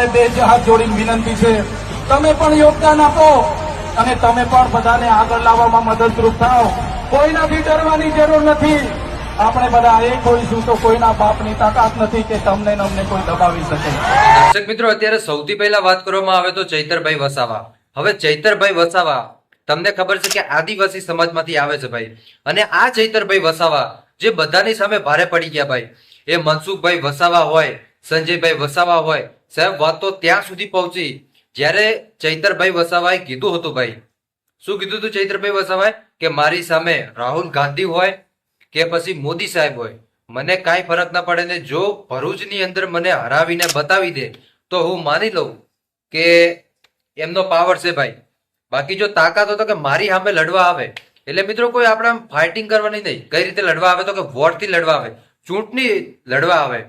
મારે બે હાથ જોડીને વિનંતી છે. તમે પણ યોગદાન આપો અને તમે પણ બધાને આગળ લાવવામાં મદદરૂપ થાઓ. કોઈનાથી ડરવાની જરૂર નથી. આપણે બધા એક હોઈશું તો કોઈના બાપની તાકાત નથી કે તમને અમને કોઈ દબાવી શકે. દર્શક મિત્રો, અત્યારે સૌથી પહેલા વાત કરવામાં આવે તો ચૈતરભાઈ વસાવા. હવે ચૈતરભાઈ વસાવા, તમને ખબર છે કે આદિવાસી સમાજમાંથી આવે છે ભાઈ. અને આ ચૈતરભાઈ વસાવા, જે બધાની સામે ભારે પડી ગયા ભાઈ. એ મનસુખભાઈ વસાવા હોય, સંજયભાઈ વસાવા હોય સાહેબ, વાત તો ત્યાં સુધી પહોંચી. જ્યારે ચૈતરભાઈ વસાવાએ કીધું હતું ભાઈ, શું કીધું હતું ચૈતરભાઈ વસાવાએ? કે મારી સામે રાહુલ ગાંધી હોય કે પછી મોદી સાહેબ હોય, મને કાંઈ ફરક ના પડે ને જો ભરૂચની અંદર મને હરાવીને બતાવી દે, તો હું માની લઉં કે એમનો પાવર છે ભાઈ. બાકી જો તાકાત હતો કે મારી સામે લડવા આવે. એટલે મિત્રો કોઈ આપણે ફાઇટિંગ કરવાની નહીં. કઈ રીતે લડવા આવે તો કે વોટથી લડવા આવે. ચૂંટણી લડવા આવે.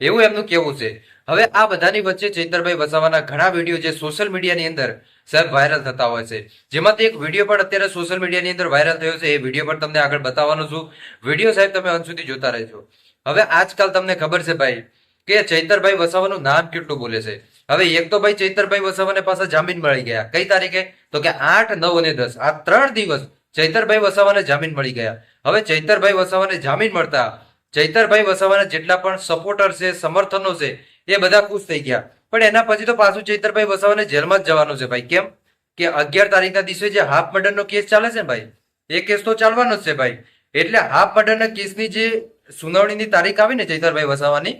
એવું એમનું કેવું છે. હવે આ બધાની વચ્ચે ચૈતરભાઈ વસાવાના ઘણા વીડિયો જે સોશિયલ મીડિયાની અંદર સાહેબ વાયરલ થતા હોય છે. જેમાંથી એક વીડિયો પણ અત્યારે સોશિયલ મીડિયાની અંદર વાયરલ થયો છે. એ વીડિયો પણ તમને આગળ બતાવવાનો છું. વીડિયો સાહેબ તમે અંત સુધી જોતા રહેજો. હવે આજકાલ તમને ખબર છે ભાઈ કે ચૈતરભાઈ વસાવાનું નામ કેટલું બોલે છે? હવે એક તો ભાઈ ચૈતરભાઈ વસાવાને પાસે જામીન મળી ગયા. કઈ તારીખે? તો કે આઠ, નવ અને દસ. આ ત્રણ દિવસ ચૈતરભાઈ વસાવાને જામીન મળી ગયા. હવે ચૈતરભાઈ વસાવાને જામીન મળતા ચૈતરભાઈ વસાવાના જેટલા પણ સપોર્ટર છે, સમર્થનો છે એ બધા ખુશ થઈ ગયા. પણ એના પછી તો પાછું ચૈતરભાઈ વસાવાને જેલમાં જ જવાનું છે ભાઈ. કેમ? કે અગિયાર તારીખના દિવસે જે હાફ મર્ડરનો કેસ ચાલે છે ભાઈ? એ કેસ તો ચાલવાનો જ છે ભાઈ. એટલે હાફ મર્ડરના કેસની જે સુનાવણીની તારીખ આવી ને ચૈતરભાઈ વસાવાની,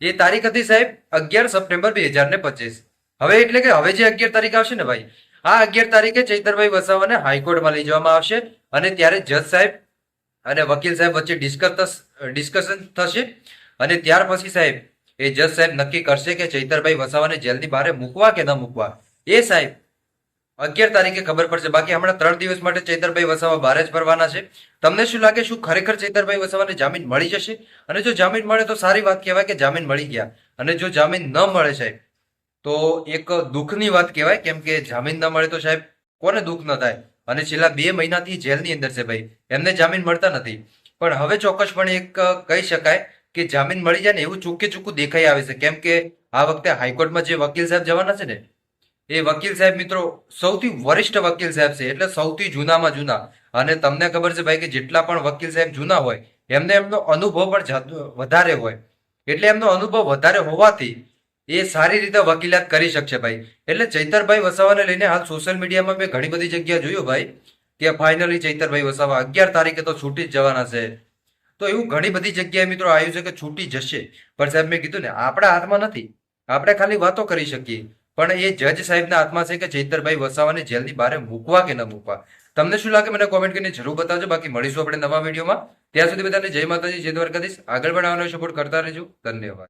એ તારીખ હતી સાહેબ અગિયાર સપ્ટેમ્બર બે હજાર ને પચીસ. હવે એટલે કે હવે જે અગિયાર તારીખ આવશે ને ભાઈ, આ અગિયાર તારીખે ચૈતરભાઈ વસાવાને હાઈકોર્ટમાં લઈ જવામાં આવશે અને ત્યારે જજ સાહેબ અને વકીલ સાહેબ વચ્ચે ડિસ્કસ ડિસ્કશન થશે. અને ત્યાર પછી સાહેબ એ જજ સાહેબ નક્કી કરશે કે ચૈતરભાઈ વસાવાને જેલની બહાર મૂકવા કે ન મૂકવા? એ સાહેબ, અગિયાર તારીખે ખબર પડશે. બાકી હમણાં ત્રણ દિવસ માટે ચૈતરભાઈ વસાવા બહાર જ ફરવાના છે. તમને શું લાગે શું ખરેખર ચૈતરભાઈ વસાવાને જામીન મળી જશે? અને જો જામીન મળે તો સારી વાત કહેવાય કે જામીન મળી ગયા? અને જો જામીન ન મળે સાહેબ, તો એક દુઃખની વાત કહેવાય. કેમ કે જામીન ન મળે તો સાહેબ કોને દુઃખ ન થાય? અને છેલ્લા બે મહિનાથી જેલની અંદર છે ભાઈ. એમને જામીન મળતા નથી. પણ હવે ચોક્કસપણે એક કહી શકાય કે જામીન મળી જાય ને એવું ચૂકી ચૂકું દેખાઈ આવે છે. કેમ કે આ વખતે હાઈકોર્ટમાં જે વકીલ સાહેબ જવાના છે ને, એ વકીલ સાહેબ મિત્રો સૌથી વરિષ્ઠ વકીલ સાહેબ છે, એટલે સૌથી જૂનામાં જૂના. અને તમને ખબર છે ભાઈ કે જેટલા પણ વકીલ સાહેબ જૂના હોય, એમને એમનો અનુભવ પણ વધારે હોય. એટલે એમનો અનુભવ વધારે હોવાથી એ સારી રીતે વકીલાત કરી શકશે ભાઈ. એટલે ચૈતરભાઈ વસાવાને લઈને હાલ સોશિયલ મીડિયામાં મેં ઘણી બધી જગ્યા જોયું ભાઈ, કે ફાઇનલી ચૈતરભાઈ વસાવા અગિયાર તારીખે તો છૂટી જ જવાના છે. તો એવું ઘણી બધી જગ્યાએ મિત્રો આવ્યું છે કે છૂટી જશે. પણ સાહેબ મેં કીધું ને, આપણા હાથમાં નથી. આપણે ખાલી વાતો કરી શકીએ. પણ એ જજ સાહેબના હાથમાં છે કે ચૈતરભાઈ વસાવાને જેલની બહાર મૂકવા કે ન મૂકવા? તમને શું લાગે? મને કોમેન્ટ કરીને જરૂર બતાવજો. બાકી મળીશું આપણે નવા વિડીયોમાં. ત્યાં સુધી બધાને જય માતાજી, જય દ્વારકાધીશ. આગળ પણ આવવાનો સપોર્ટ કરતા રહેજો. ધન્યવાદ.